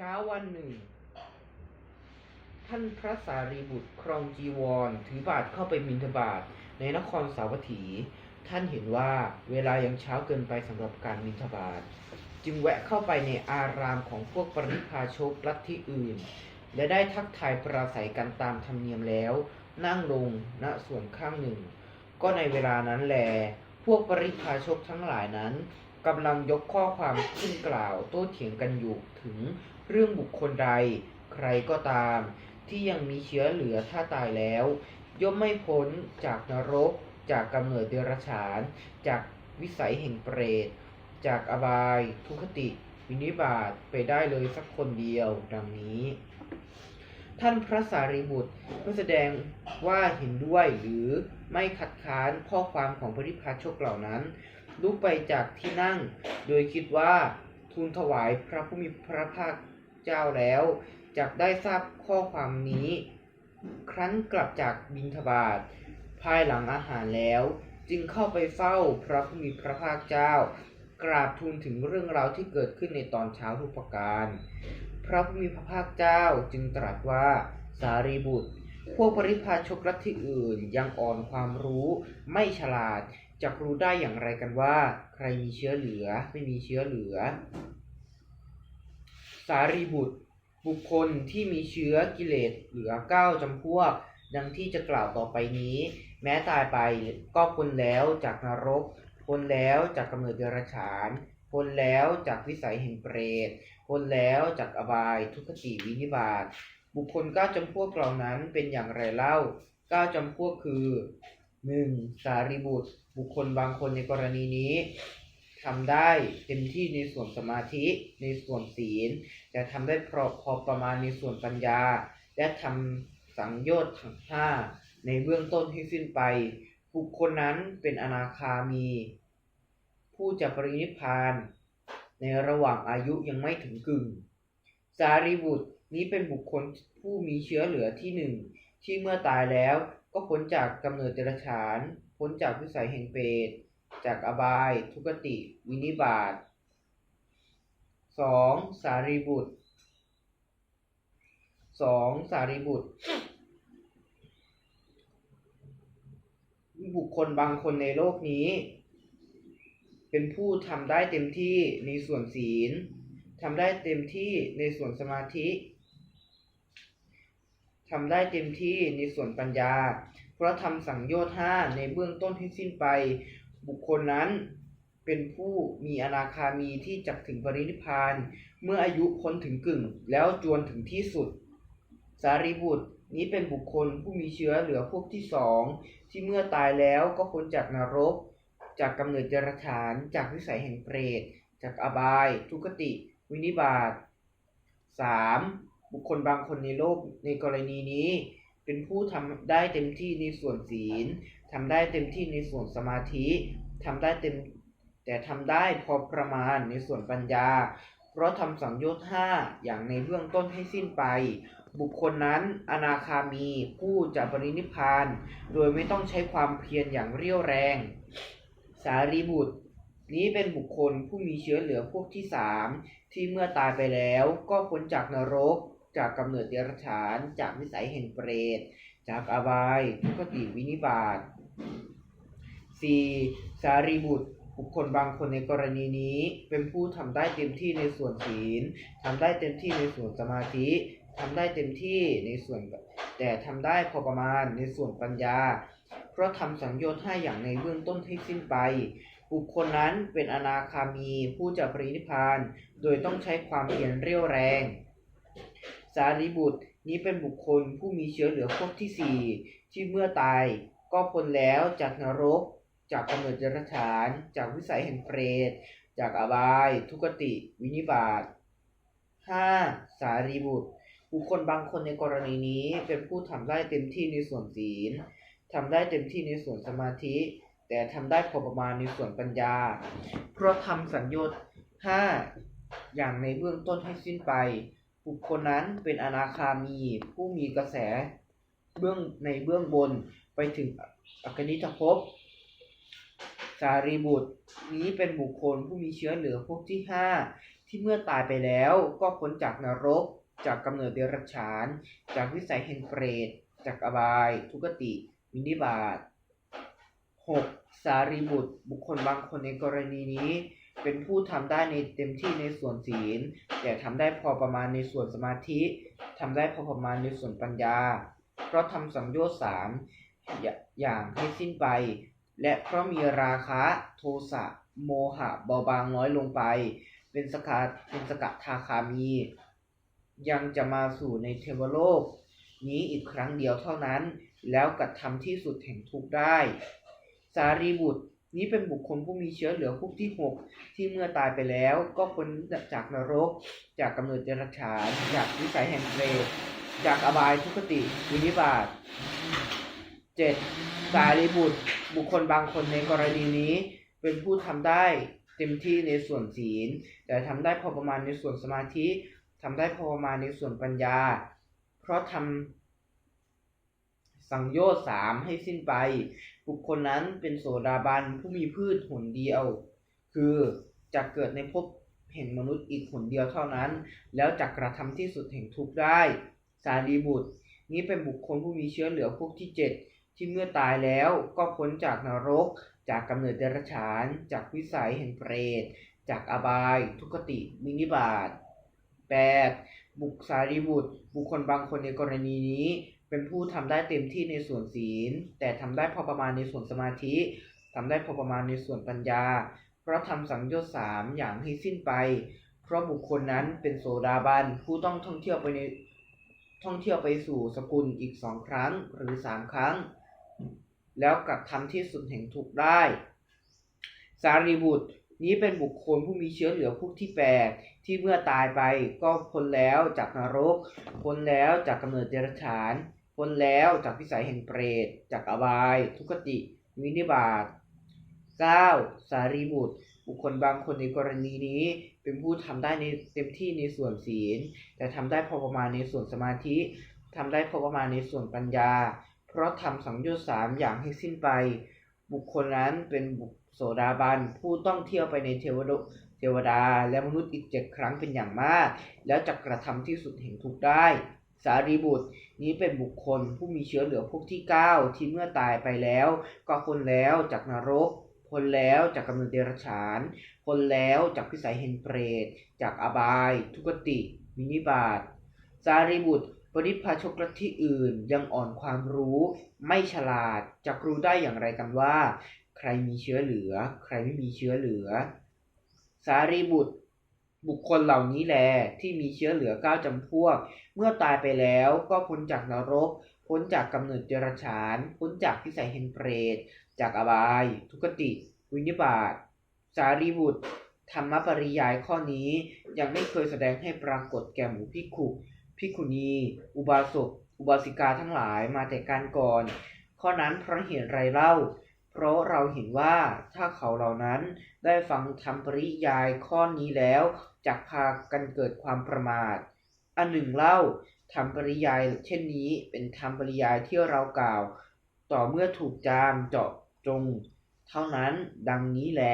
เช้าวันหนึ่ง ท่านพระสารีบุตรครองจีวร ถือบาทเข้าไปบิณฑบาตในนครสาวัตถี ท่านเห็นว่าเวลายังเช้าเกินไปสำหรับการบิณฑบาตจึงแวะเข้าไปในอารามของพวกปริพาชกลัทธิอื่น และได้ทักทายปราศัยกันตามธรรมเนียมแล้ว นั่งลงณส่วนข้างหนึ่ง ก็ในเวลานั้นแล พวกปริพาชกทั้งหลายนั้นกำลังยกข้อความขึ้นกล่าวโต้เถียงกันอยู่ถึง เรื่องบุคคลใด ใครก็ตาม ที่ยังมีเชื้อเหลือถ้าตายแล้ว ย่อมไม่พ้นจากนรก จากกำเนิดเดรัจฉาน จากวิสัยแห่งเปรต จากอบายทุคติ วินิบาตไปได้เลยสักคนเดียวดังนี้ ท่านพระสารีบุตรก็แสดงว่าเห็นด้วยหรือไม่คัดค้านข้อความของปริพาชกเหล่านั้นลุกไปจากที่นั่ง โดยคิดว่าทูลถวายพระผู้มีพระภาค เจ้าแล้วจะได้ทราบข้อความนี้ ครั้นกลับจากบิณฑบาตภายหลังอาหารแล้ว จึงเข้าไปเฝ้าพระผู้มีพระภาคเจ้า กราบทูลถึงเรื่องราวที่เกิดขึ้นในตอนเช้าทุกประการ พระผู้มีพระภาคเจ้าจึงตรัสว่าสารีบุตร พวกปริพาชกรัฐที่อื่นยังอ่อนความรู้ ไม่ฉลาดจะรู้ได้อย่างไรกันว่า ใครมีเชื้อเหลือไม่มีเชื้อเหลือ สารีบุตร บุคคลที่มีเชื้อกิเลสเหลือเก้าจำพวก ดังที่จะกล่าวต่อไปนี้ แม้ตายไปก็พ้นแล้วจากนรกพ้นแล้วจากกำเนิดเดรัจฉานพ้นแล้วจากวิสัยแห่งเปรตพ้นแล้วจากอบายทุกขติวินิบาตบุคคลเก้าจำพวกเหล่านั้นเป็นอย่างไรเล่าเก้าจำพวกคือหนึ่งสารีบุตร บุคคลบางคนในกรณีนี้ ทำได้เต็มที่ในส่วนสมาธิในส่วนศีล แต่ทำได้พอพอประมาณในส่วนปัญญา และทำสังโยชน์ทั้งห้าในเบื้องต้นให้สิ้นไป บุคคลนั้นเป็นอนาคามี ผู้จะปรินิพพาน ในระหว่างอายุยังไม่ถึงกึ่ง สารีบุตรนี้เป็นบุคคลผู้มีเชื้อเหลือที่หนึ่งที่เมื่อตายแล้วก็พ้นจากกำเนิดเดรัจฉาน พ้นจากวิสัยแห่งเปรต จากอบายทุกติวินิบาตสองสารีบุตรสองสารีบุตร บุคคลบางคนในโลกนี้ เป็นผู้ทำได้เต็มที่ในส่วนศีลทำได้เต็มที่ในส่วนสมาธิทำได้เต็มที่ในส่วนปัญญา เพราะทำสังโยชน์ห้าในเบื้องต้นให้สิ้นไป บุคคลนั้นเป็นผู้มีอนาคามีที่จักถึงปรินิพาน เมื่ออายุพ้นถึงกึ่ง แล้วจวนถึงที่สุด สารีบุตรนี้เป็นบุคคลผู้มีเชื้อเหลือพวกที่สองที่เมื่อตายแล้วก็พ้นจากนรก จากกำเนิดเดรัจฉาน จากวิสัยแห่งเปรต จากอบาย ทุกติ วินิบาต 3. บุคคลบางคนในโลกในกรณีนี้ เป็นผู้ทำได้เต็มที่ในส่วนศีล ทำได้เต็มที่ในส่วนสมาธิทำได้เต็ม แต่ทำได้พอประมาณในส่วนปัญญา เพราะทำสังโยชน์ห้าอย่างในเบื้องต้นให้สิ้นไป บุคคลนั้นอนาคามีผู้จะปรินิพพาน โดยไม่ต้องใช้ความเพียรอย่างเรี่ยวแรง สารีบุตรนี้เป็นบุคคลผู้มีเชื้อเหลือพวกที่สามที่เมื่อตายไปแล้วก็พ้นจากนรก จากกำเนิดเดรัจฉาน จากวิสัยแห่งเปรต จากอบายทุกติวินิบาต 4. สารีบุตรบุคคลบางคนในกรณีนี้เป็นผู้ทำได้เต็มที่ในส่วนศีลทำได้เต็มที่ในส่วนสมาธิทำได้เต็มที่ในส่วน แต่ทำได้พอประมาณในส่วนปัญญา เพราะทำสังโยชน์ให้อย่างในเบื้องต้นให้สิ้นไป บุคคลนั้นเป็นอนาคามีผู้จะปรินิพพาน โดยต้องใช้ความเพียรเรี่ยวแรง สารีบุตร นี้เป็นบุคคลผู้มีเชื้อเหลือพวกที่สี่ที่เมื่อตายก็พ้นแล้วจากนรก จากกำเนิดเดรัจฉาน จากวิสัยแห่งเปรต จากอบาย ทุกติ วินิบาต 5. สารีบุตร บุคคลบางคนในกรณีนี้เป็นผู้ทำได้เต็มที่ในส่วนศีลทำได้เต็มที่ในส่วนสมาธิ แต่ทำได้พอประมาณในส่วนปัญญา เพราะทำสัญญชน์ห้าอย่างในเบื้องต้นให้สิ้นไป บุคคลนั้นเป็นอนาคามีผู้มีกระแสเบื้องในเบื้องบนไปถึงอกนิทภพสารีบุตรนี้เป็นบุคคลผู้มีเชื้อเหลือพวกที่ห้าที่เมื่อตายไปแล้วก็พ้นจากนรก จากกำเนิดเดรัจฉาน จากวิสัยแห่งเปรต จากอบาย ทุกติวินิบาต 6. สารีบุตร บุคคลบางคนในกรณีนี้ เป็นผู้ทำได้ในเต็มที่ในส่วนศีล แต่ทำได้พอประมาณในส่วนสมาธิทำได้พอประมาณในส่วนปัญญา เพราะทำสังโยชน์สามอย่างให้สิ้นไป และเพราะมีราคะโทสะโมหะเบาบางน้อยลงไป เป็นสกาเป็นสกทาคามี ยังจะมาสู่ในเทวโลก นี้อีกครั้งเดียวเท่านั้น แล้วกระทำที่สุดแห่งทุกได้ สารีบุตร นี้เป็นบุคคลผู้มีเชื้อเหลือคุกที่หกที่เมื่อตายไปแล้วก็พ้นจากนรก จากกำเนิดเดรัจฉานจากวิสัยแห่งเปรตจากอบายทุกขติวินิบาต 7. สารีบุตร บุคคลบางคนในกรณีนี้ เป็นผู้ทำได้เต็มที่ในส่วนศีล แต่ทำได้พอประมาณในส่วนสมาธิทำได้พอประมาณในส่วนปัญญา เพราะทำ สังโยชน์สามให้สิ้นไป บุคคลนั้นเป็นโสดาบันผู้มีพืชหนเดียว คือจะเกิดในภพเห็นมนุษย์อีกหนเดียวเท่านั้น แล้วจะกระทำที่สุดแห่งทุกข์ได้ สารีบุตร นี้เป็นบุคคลผู้มีเชื้อเหลือพวกที่เจ็ดที่เมื่อตายแล้วก็พ้นจากนรก จากกำเนิดเดรัจฉาน จากวิสัยแห่งเปรต จากอบาย ทุกติมินิบาต 8. บุคสารีบุตร บุคคลบางคนในกรณีนี้ เป็นผู้ทำได้เต็มที่ในส่วนศีล แต่ทำได้พอประมาณในส่วนสมาธิทำได้พอประมาณในส่วนปัญญา เพราะทำสังโยชน์สามอย่างให้สิ้นไป เพราะบุคคลนั้นเป็นโสดาบันผู้ต้องท่องเที่ยวไปในท่องเที่ยวไปสู่สกุลอีกสองครั้งหรือสามครั้ง แล้วกลับทำที่สุดแห่งทุกได้ สารีบุตรนี้เป็นบุคคลผู้มีเชื้อเหลือพวกที่แปดที่เมื่อตายไปก็พ้นแล้วจากนรกพ้นแล้วจากกำเนิดเดรัจฉาน พ้นแล้วจากพิสัยแห่งเปรตจากอบาย ทุกติวินิบาต 9. สารีบุตร บุคคลบางคนในกรณีนี้เป็นผู้ทำได้ในเต็มที่ในส่วนศีล แต่ทำได้พอประมาณในส่วนสมาธิทำได้พอประมาณในส่วนปัญญา เพราะทำสังโยชน์สามอย่างให้สิ้นไป บุคคลนั้นเป็นบุคโสดาบันผู้ต้องเที่ยวไปในเทวโลกเทวดาและมนุษย์อีกเจ็ดครั้งเป็นอย่างมาก แล้วจะกระทำที่สุดแห่งทุกได้ สารีบุตรนี้เป็นบุคคลผู้มีเชื้อเหลือพวกที่เก้าที่เมื่อตายไปแล้ว ก็พ้นแล้วจากนรกพ้นแล้วจากกำเนิดเดรัจฉานพ้นแล้วจากพิสัยเห็นเปรต จากอบาย ทุกติ วินิบาตสารีบุตรปริพาชกลัทธิอื่นยังอ่อนความรู้ ไม่ฉลาดจะรู้ได้อย่างไรกันว่า ใครมีเชื้อเหลือ ใครไม่มีเชื้อเหลือ สารีบุตร บุคคลเหล่านี้แลที่มีเชื้อเหลือเก้าจำพวก เมื่อตายไปแล้วก็พ้นจากนรก พ้นจากกำเนิดเดรัจฉาน พ้นจากพิสัยเห็นเปรต จากอบาย ทุกติ วินิบาตสารีบุตร ธรรมปริยายข้อนี้ยังไม่เคยแสดงให้ปรากฏแก่หมู่ภิขุภิขุณี อุบาสกอุบาสิกาทั้งหลายมาแต่การก่อน ข้อนั้นเพราะเหตุไรเล่า เพราะเราเห็นว่าถ้าเขาเหล่านั้นได้ฟังธรรมปริยายข้อนี้แล้ว จักพากันเกิดความประมาท อันหนึ่งเล่าธรรมปริยายเช่นนี้เป็นธรรมปริยายที่เรากล่าว ต่อเมื่อถูกจามเจาะจง เท่านั้นดังนี้แล